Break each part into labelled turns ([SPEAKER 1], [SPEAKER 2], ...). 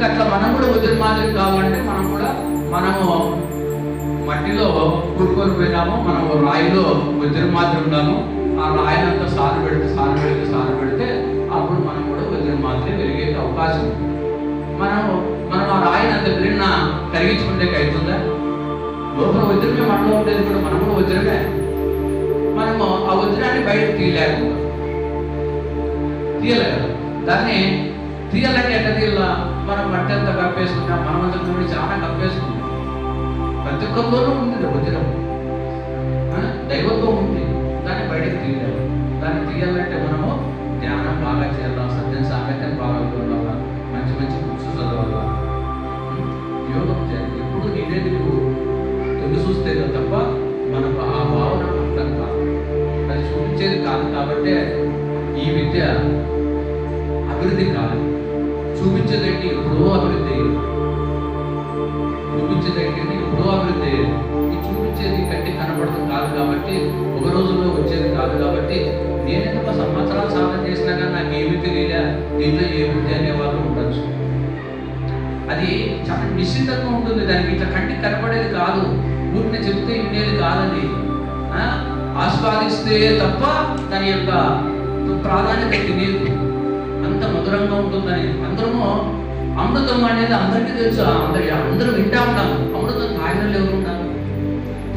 [SPEAKER 1] ఇంకా అట్లా మనం కూడా వదిలి మాదిరి కావాలంటే మనం కూడా మనము మట్టిలో కూరుకొని పోయినాము మనం రాయిలో వదిలి మాదిరి ఉన్నాము. ఆ రాయినంతా సార్ సారు పెడితే సారు పెడితే సారు పెడితే అప్పుడు మనం కూడా వదిలి మాదిరి వెలిగే అవకాశం. మనం మనం ఆ రాయిని అంత వెళ్ళిన కరిగించుకుంటే అవుతుందా లోపల వజ్రమే మనలో ఉండేది కూడా మనం కూడా వజ్రమే మనము ఆ వజ్రాన్ని బయటకు తీయలేము. తీయలేదు దాన్ని తీయాలంటే ఎట్లా తీయాల? మనం మట్టి అంతా కప్పేసుకున్నాం మనం అంతా కూడా చాలా కప్పేసుకున్నాం. ప్రతి ఒక్కరిలోనూ ఉంది వజ్రం దైవత్వం ఉంది. దాన్ని బయటకు తీయలేదు దాన్ని తీయాలంటే మనము ధ్యానం బాగా చేయాలా? సత్యం సాంగత్యం బాగా చూడాలా మంచి మంచి బుక్స్ చదవాలి? యోగం చేయాలి. ఎప్పుడు నేనే నీకు తెలుగు చూస్తే తప్ప మనకు ఆ భావన అర్థం కాదు. అది చూపించేది కాదు కాబట్టి ఈ విద్య అభివృద్ధి కాదు. చూపించదండి ఎప్పుడో అభివృద్ధి చూపించదండి ఎప్పుడో అభివృద్ధి ఈ చూపించేది కంటి కనబడుతుంది కాదు కాబట్టి ఒక రోజులో వచ్చేది కాదు కాబట్టి నేను ఎంత సంవత్సరాలు సాధన చేసినా కానీ నాకు ఏమి తెలియలే దీంట్లో ఏముంది అనే వాళ్ళు ఉండొచ్చు. అది చాలా నిశ్చితంగా ఉంటుంది దానికి. ఇట్లా కంటికి కనబడేది కాదు. ఊరిని చెబితే వినేది కాదని. ఆస్వాదిస్తే తప్ప దాని యొక్క ప్రాధాన్యత తెలియదు. అంత మధురంగా ఉంటుందని. అందరము అమృతం అనేది అందరికీ తెలుసు. అందరి అందరూ వింటా ఉంటాము. అమృతం తాగినలు ఎవరు ఉంటారు?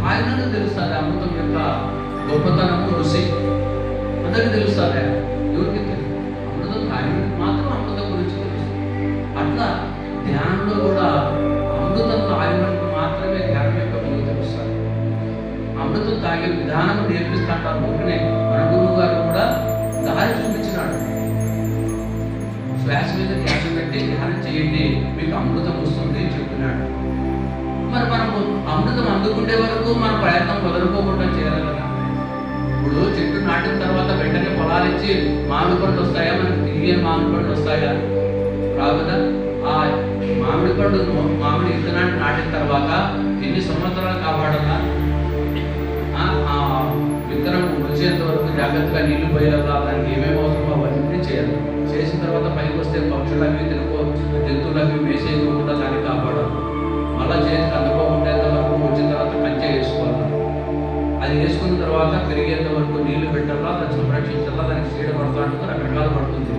[SPEAKER 1] తాగిన తెలుస్తుంది అమృతం యొక్క గొప్పతనము రుచి? అందరికీ తెలుస్తుంది ఎవరికి తెలుసు అమృతం తాగిన మాత్రం అమృతం గురించి తెలుసు. అట్లా ధ్యానంలో కూడా అమృతం తాగినప్పుడు మాత్రమే ధ్యానం యొక్క విలువ తెలుస్తుంది. అమృతం తాగే విధానం నేర్పిస్తాంటారు ఊరినే చేయండి మీకు అమృతం వస్తుంది అని చెప్పినాడు మరి మనము అమృతం అందుకుంటే వరకు మన ప్రయత్నం వదులుకోకుండా చేయాలి కదా. ఇప్పుడు చెట్టు నాటిన తర్వాత వెంటనే పొలాలు ఇచ్చి మామిడి పండ్లు వస్తాయా? మనకి తిరిగి మామిడి పండ్లు వస్తాయా? రావు ఆ మామిడి పండు మామిడి విత్తనాన్ని నాటిన తర్వాత ఎన్ని సంవత్సరాలు కాపాడాలా? ఆ విత్తనం వచ్చేంత వరకు జాగ్రత్తగా నీళ్ళు పోయాలా? దానికి ఏమేమి అవసరమో అవన్నీ చేయాలి. చేసిన తర్వాత పైకి వస్తే పక్షులు అవి తినుకో జంతువులు అవి వేసేయకుండా దాన్ని కాపాడు మళ్ళా చేసి అందుకోకుండా వరకు వచ్చిన తర్వాత కంచె వేసుకోవాలి. అది వేసుకున్న తర్వాత పెరిగేంత వరకు నీళ్ళు పెట్టాలా దాన్ని సంరక్షించాలా దానికి చీడ పడుతూ ఉంటుంది రకరకాలు పడుతుంది.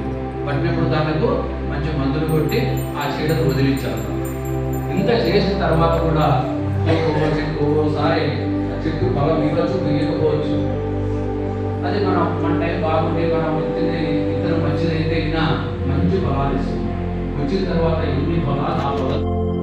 [SPEAKER 1] పట్టినప్పుడు దానికి మంచి మందులు కొట్టి ఆ చీడను వదిలించాలి. ఇంత చేసిన తర్వాత కూడా ఒక్కొక్క చెట్టు ఒక్కోసారి ఆ చెట్టు బలం ఇవ్వచ్చు మిగిలిపోవచ్చు అది మనం మన టైం బాగుంటే మనం విత్తిన మంచిదైతే అయినా మంచి బలాలు ఇస్తుంది. వచ్చిన తర్వాత ఎన్ని ఫలాలు ఆ ఫలాలు